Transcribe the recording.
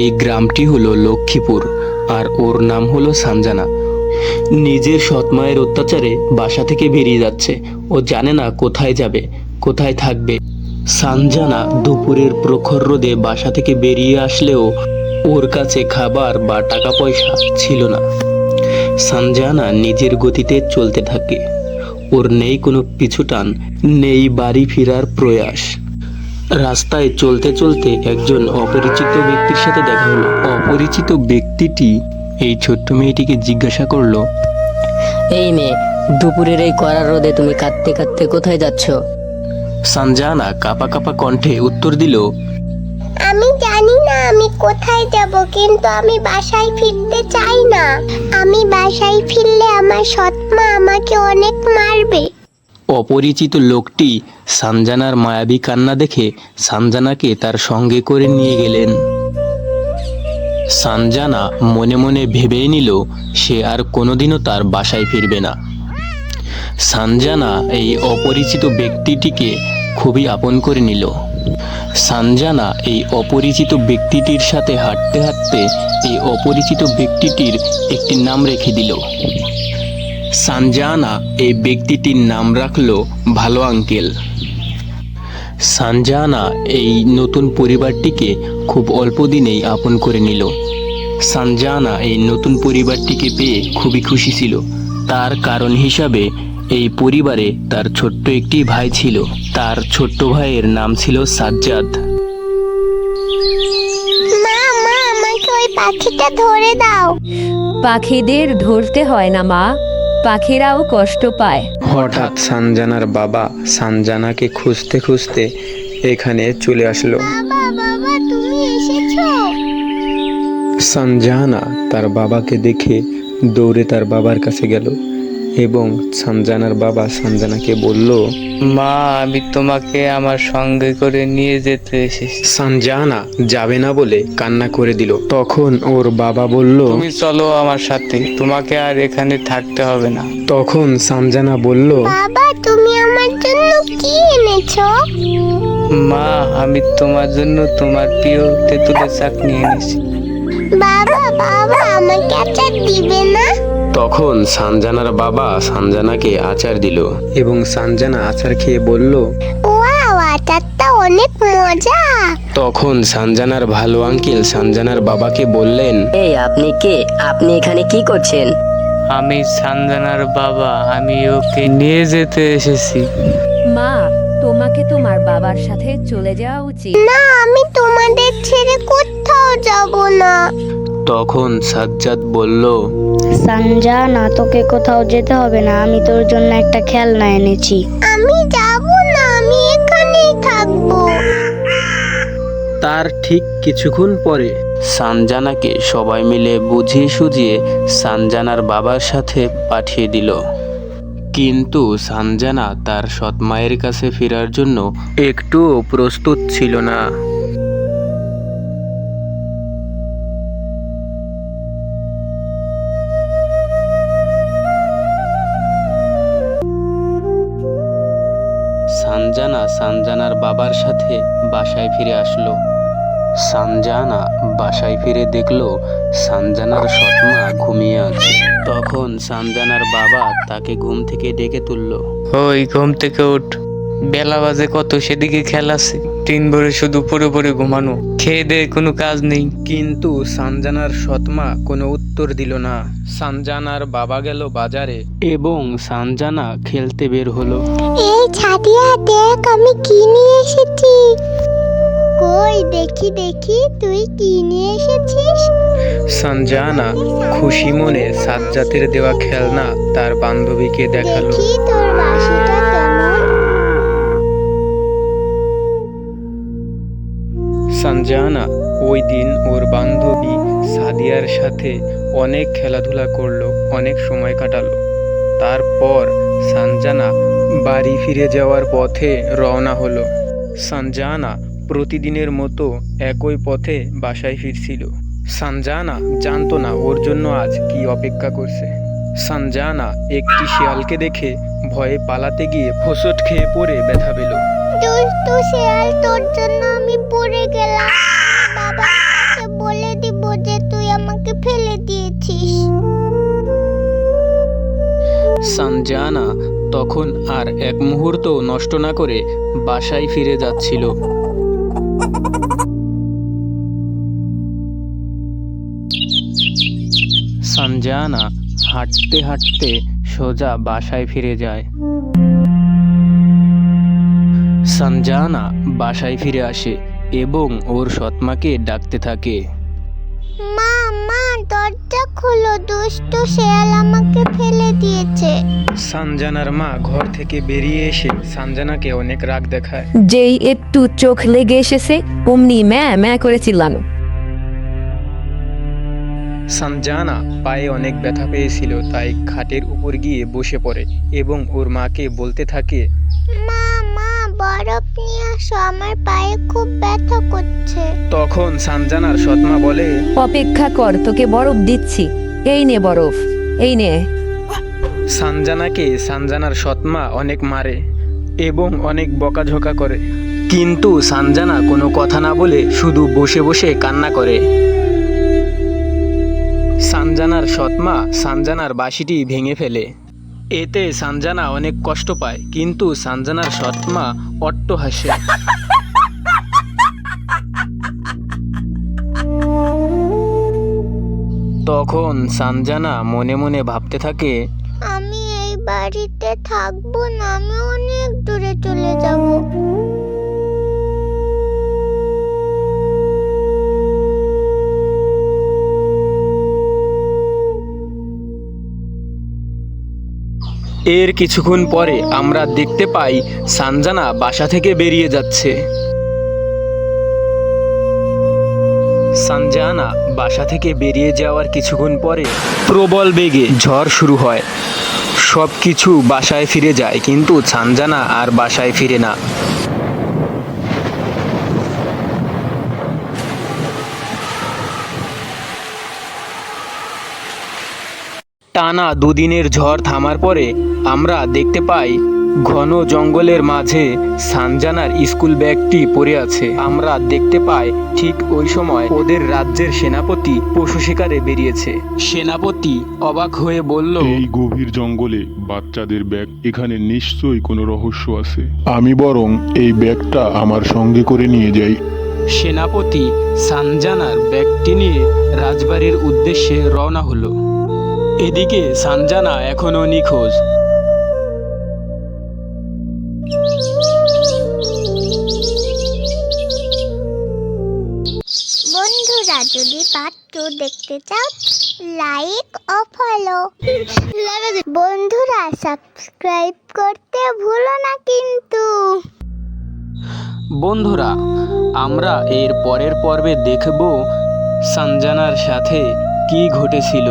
এই গ্রামটি হলো লক্ষ্মীপুর আর ওর নাম হলো সানজানা। নিজের সৎমায়ের অত্যাচারে বাসা থেকে বেরিয়ে যাচ্ছে। ও জানে না কোথায় যাবে, কোথায় থাকবে। সানজানা দুপুরের প্রখর রোদে বাসা থেকে বেরিয়ে আসলেও ওর কাছে খাবার বা টাকা পয়সা ছিল না। সানজানা নিজের গতিতে চলতে থাকে। ওর নেই কোনো পিছুটান নেই বাড়ি ফেরার প্রয়াস। রাস্তায় চলতে চলতে একজন অপরিচিত ব্যক্তির সাথে দেখা হলো। অপরিচিত ব্যক্তিটি এই ছোট্ট মেয়েটিকে জিজ্ঞাসা করল এই মেয়ে দুপুরের এই কড়া রোদে তুমি কাঁদতে কাঁদতে কোথায় যাচ্ছ? সানজানা কাপা কাপা কণ্ঠে উত্তর দিল আমি জানি না আমি কোথায় যাব কিন্তু আমি বাসায় ফিরতে চাই না। আমি বাসায় ফিরলে আমার সৎমা আমাকে অনেক মারবে। অপরিচিত লোকটি সানজানার মায়াবী কান্না দেখে সানজানাকে তার সঙ্গে করে নিয়ে গেলেন। সানজানা মনে মনে ভেবেই নিল, সে আর কোনোদিনও তার বাসায় ফিরবে না। সানজানা এই অপরিচিত ব্যক্তিটিকে খুবই আপন করে নিল। সানজানা এই অপরিচিত ব্যক্তিটির সাথে হাঁটতে হাঁটতে এই অপরিচিত ব্যক্তিটির একটি নাম রেখে দিল। সানজানা এই ব্যক্তিটির নাম রাখল ভালো আঙ্কেল। সানজানা এই নতুন পরিবারটিকে খুব অল্প দিনেই আপন করে নিল। সানজানা এই নতুন পরিবারটিকে পেয়ে খুবই খুশি ছিল। তার কারণ হিসাবে এই পরিবারে তার ছোট্ট একটি ভাই ছিল। তার ছোট্ট ভাইয়ের নাম ছিল সাজ্জাদ। মা মা আমাকে ওই পাখিটা ধরে দাও। পাখিদের ধরতে হয় না মা। পাখিরাও কষ্ট পায়। হঠাৎ সানজানার বাবা সানজানাকে খুঁজতে খুঁজতে এখানে চলে আসলো। বাবা বাবা তুমি এসেছ? সানজানা তার বাবাকে দেখে দৌড়ে তার বাবার কাছে গেল। এবং সানজানার বাবা সানজানাকে বলল মা আমি তোমাকে আমার সঙ্গে করে নিয়ে যেতে এসেছি। সানজানা যাবে না বলে কান্না করে দিল। তখন ওর বাবা বলল তুমি চলো আমার সাথে তোমাকে আর এখানে থাকতে হবে না। তখন সানজানা বলল বাবা তুমি আমার জন্য কি এনেছো? মা আমি তোমার জন্য তোমার প্রিয় তেঁতুলের চাটনি এনেছি। বাবা বাবা আমাকে আচার দিবে না? তখন সানজানার বাবা সানজানাকে আচার দিল এবং সানজানা আচার খেয়ে বলল ওয়াও আচারটা অনেক মজা! তখন সানজানার ভালো আঙ্কেল সানজানার বাবাকে বললেন এই আপনি কে? আপনি এখানে কি করছেন? আমি সানজানার বাবা আমি ওকে নিয়ে যেতে এসেছি। মা তোমাকে তোমার বাবার সাথে চলে যাওয়া উচিত। না আমি তোমাদের ছেড়ে কোথাও যাব না। তখন সাজ্জাদ বলল সানজানা তোকে কোথাও যেতে হবে না আমি তোর জন্য একটা খেলনা এনেছি। আমি যাব না আমি এখানেই থাকব। তার ঠিক কিছুক্ষণ পরে সানজানাকে সবাই মিলে বুঝিয়ে সুঝিয়ে সানজানার বাবার সাথে পাঠিয়ে দিল। কিন্তু সানজানা তার সৎ মায়ের কাছে ফেরার জন্য একটুও প্রস্তুত ছিল না। সানজানা সানজানার বাবার সাথে বাসায় ফিরে আসলো। সানজানা বাসায় ফিরে দেখল সানজানার সৎমা ঘুমিয়ে আছে। তখন সানজানার বাবা তাকে ঘুম থেকে ডেকে তুললো। ওই ঘুম থেকে উঠ। বেলা বাজে কত, সেদিকে খেয়াল আছে। তিন ভরে শুধু পরে পরে ঘুমানো। খেয়ে দে কোনো কাজ নেই। কিন্তু সানজানার সৎমা কোনো উত্তর দিল না। সানজানার বাবা গেল বাজারে এবং সানজানা খেলতে বের হলো। এই ছাদিয়া দেখ আমি কি নিয়ে এসেছি। কই দেখি দেখি তুই কি নিয়ে এসেছিস? সানজানা খুশি মনে সাজ্জাতের দেওয়া খেলনা তার বান্ধবীকে দেখাল। দেখি তোর বাসিটা। সানজানা ওই দিন ওর বান্ধবী সাদিয়ার সাথে অনেক খেলাধুলা করল, অনেক সময় কাটালো। তারপর সানজানা বাড়ি ফিরে যাওয়ার পথে রওনা হলো। সানজানা প্রতিদিনের মতো একই পথে বাসায় ফিরছিল। সানজানা জানতো না ওর জন্য আজ কি অপেক্ষা করছে। সানজানা একটি শিয়ালকে দেখে ভয়ে পালাতে গিয়ে হোঁচট খেয়ে পড়ে ব্যথা পেল। দুষ্টু শেয়াল, তোর জন্য আমি পড়ে গেলাম। বলে দিব যে তুই আমাকে ফেলে দিয়েছিস। সানজানা তখন আর এক মুহূর্ত নষ্ট না করে বাসায় ফিরে যাচ্ছিল। সানজানা হাঁটতে হাঁটতে সোজা বাসায় ফিরে যায়। সঞ্জানা বাসায় ফিরে আসে এবং ওর সৎমাকে ডাকতে থাকে। মা মা দরজা খোলো দুষ্ট শেয়াল আমাকে ফেলে দিয়েছে। সানজানার মা ঘর থেকে বেরিয়ে এসে সানজানাকে অনেক রাগ দেখায়। যেই একটু চোখ লেগে এসেছে অমনি ম্যা ম্যা করেছিলাম সানজানা পায়ে অনেক ব্যথা পেয়েছিল তাই খাটের উপর গিয়ে বসে পড়ে এবং ওর মাকে বলতে থাকে মা বরফ নিয়ে আসো আমার পায়ে খুব ব্যথা করছে। তখন সানজানার সৎমা বলে অপেক্ষা কর তোকে বরফ দিচ্ছি। এই নে বরফ এই নে। সানজানাকে সানজানার সৎমা অনেক মারে এবং অনেক বকাঝকা করে। কিন্তু সানজানা কোনো কথা না বলে শুধু বসে বসে কান্না করে। সানজানার সৎমা সানজানার বাঁশিটি ভেঙে ফেলে। এতে সানজানা অনেক কষ্ট পায়, কিন্তু সানজানার সৎমা অট্ট হাসে। তখন সানজানা মনে মনে ভাবতে থাকে, আমি এই বাড়িতে থাকব না, আমি অনেক দূরে চলে যাব। এর কিছুক্ষণ পরে আমরা দেখতে পাই সানজানা বাসা থেকে বেরিয়ে যাচ্ছে। সানজানা বাসা থেকে বেরিয়ে যাওয়ার কিছুক্ষণ পরে প্রবল বেগে ঝড় শুরু হয়। সব কিছু বাসায় ফিরে যায়, কিন্তু সানজানা আর বাসায় ফিরে না। টানা দুদিনের ঝড় থামার পরে আমরা দেখতে পাই ঘন জঙ্গলের মাঝে সানজানার স্কুল ব্যাগটি পড়ে আছে। আমরা দেখতে পাই ঠিক ওই সময় ওদের রাজ্যের সেনাপতি পশু শিকারে বেরিয়েছে। সেনাপতি অবাক হয়ে বলল এই গভীর জঙ্গলে বাচ্চাদের ব্যাগ এখানে নিশ্চয়ই কোনো রহস্য আছে। আমি বরং এই ব্যাগটা আমার সঙ্গে করে নিয়ে যাই। সেনাপতি সানজানার ব্যাগটি নিয়ে রাজবাড়ির উদ্দেশ্যে রওনা হলো। এদিকে সানজানা এখনও নিখোঁজ। বন্ধুরা যদি পার্ট টু দেখতে চাও লাইক ও ফলো বন্ধুরা সাবস্ক্রাইব করতে ভুলো না কিন্তু। বন্ধুরা আমরা এর পরের পর্বে দেখব সানজানার সাথে কি ঘটেছিল।